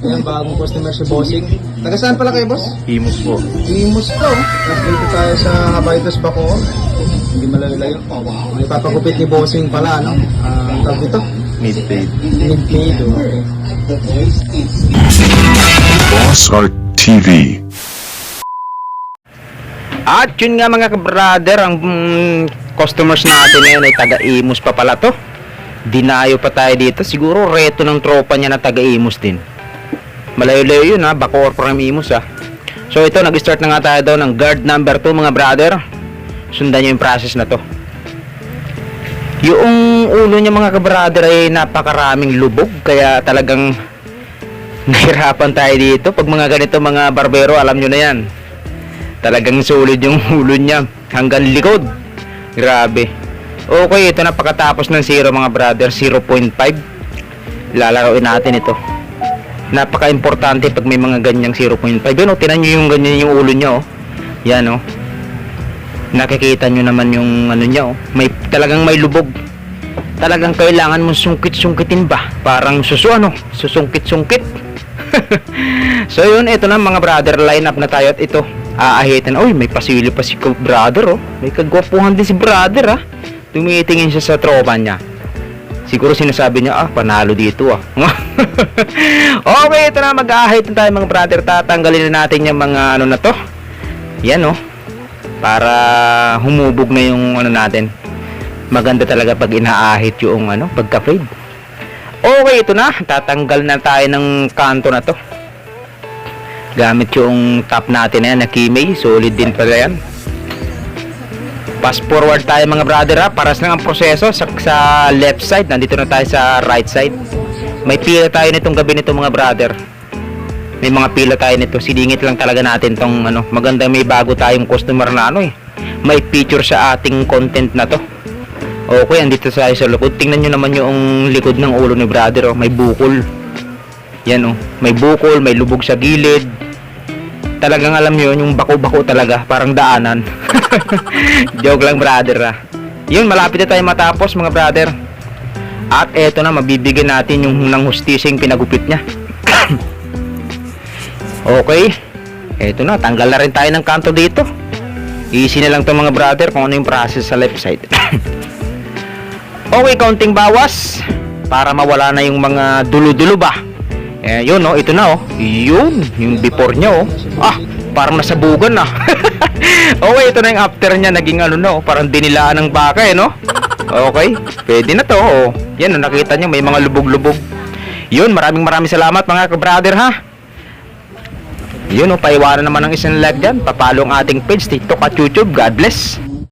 Ayan, bagong customer si Bossing. Taga saan pala kayo, boss? Imus po. Imus to. Tapos dito tayo sa Habaitos Bacoor. Hindi malayo-layo. May papagupit ni Bossing pala, no? Ah, uh, tawag dito? Mid-paid. Mid-paid, okay. Boss Art TV. At yun nga mga brother, ang mm, customers natin ngayon ay taga-Imus pa pala to. Dinayo pa tayo dito. Siguro reto ng tropa niya na taga-Imus din. Malayo-layo yun ha, Bacoor from Imus ha. So ito, nag-start na nga tayo daw ng guard number 2 mga brother. Sundan nyo yung process na to. Yung ulo niya mga kabrother ay napakaraming lubog kaya talagang nahirapan tayo dito. Pag mga ganito mga barbero, alam nyo na yan. Talagang solid yung ulo niya hanggang likod. Grabe. Okay, ito na pagkatapos ng 0 mga brother, 0.5. Lalaroin natin ito. Napaka-importante pag may mga ganyang 0.5. Yun, oh, tinan nyo yung ganyan yung ulo niya, oh. Yan, oh. Nakikita nyo naman yung ano niya, oh. May, talagang may lubog. Talagang kailangan mong sungkit-sungkitin ba? Parang susu, ano? Susungkit-sungkit. so yun, ito na mga brother, line up na tayo at ito, aahitin. Uy, may pasili pa si brother, oh. May kagwapuhan din si brother, ah. Tumitingin siya sa tropa niya. Siguro sinasabi niya, ah, panalo dito, ah. okay, ito na, mag-aahit na tayo mga brother. Tatanggalin na natin yung mga ano na to. Yan, oh. Para humubog na yung ano natin. Maganda talaga pag inaahit yung ano, pagka-fade. Okay, ito na. Tatanggal na tayo ng kanto na to. Gamit yung top natin na yan, na Kimei. Solid din pala yan. Fast forward tayo mga brother ha. Paras lang ang proseso sa, sa left side. Nandito na tayo sa right side. May pila tayo nitong gabi nito mga brother. May mga pila tayo nito. Silingit lang talaga natin tong ano. Maganda may bago tayong customer na ano eh. May feature sa ating content na to. Okay, andito tayo sa likod. Tingnan nyo naman yung likod ng ulo ni brother. Oh. May bukol. Yan oh. May bukol, may lubog sa gilid. Talagang alam nyo, yung bako-bako talaga. Parang daanan. Joke lang brother ah. Yun, malapit na tayo matapos mga brother. At eto na, mabibigyan natin yung nang hustising pinagupit niya. okay. Eto na, tanggal na rin tayo ng kanto dito. Easy na lang to mga brother kung ano yung process sa left side. okay, counting bawas para mawala na yung mga dulo-dulo ba. Eh, yun oh, ito na oh. Yun, yung before niya oh. Ah, parang nasabugan na. okay, ito na yung after niya, naging ano na oh, parang dinilaan ng baka eh, no? Okay, pwede na to oh. Yan, oh, nakita niyo may mga lubog-lubog. Yun, maraming maraming salamat mga ka-brother ha. Yun oh, paiwanan naman ng isang like dyan. Papalo ang ating page, TikTok at YouTube. God bless.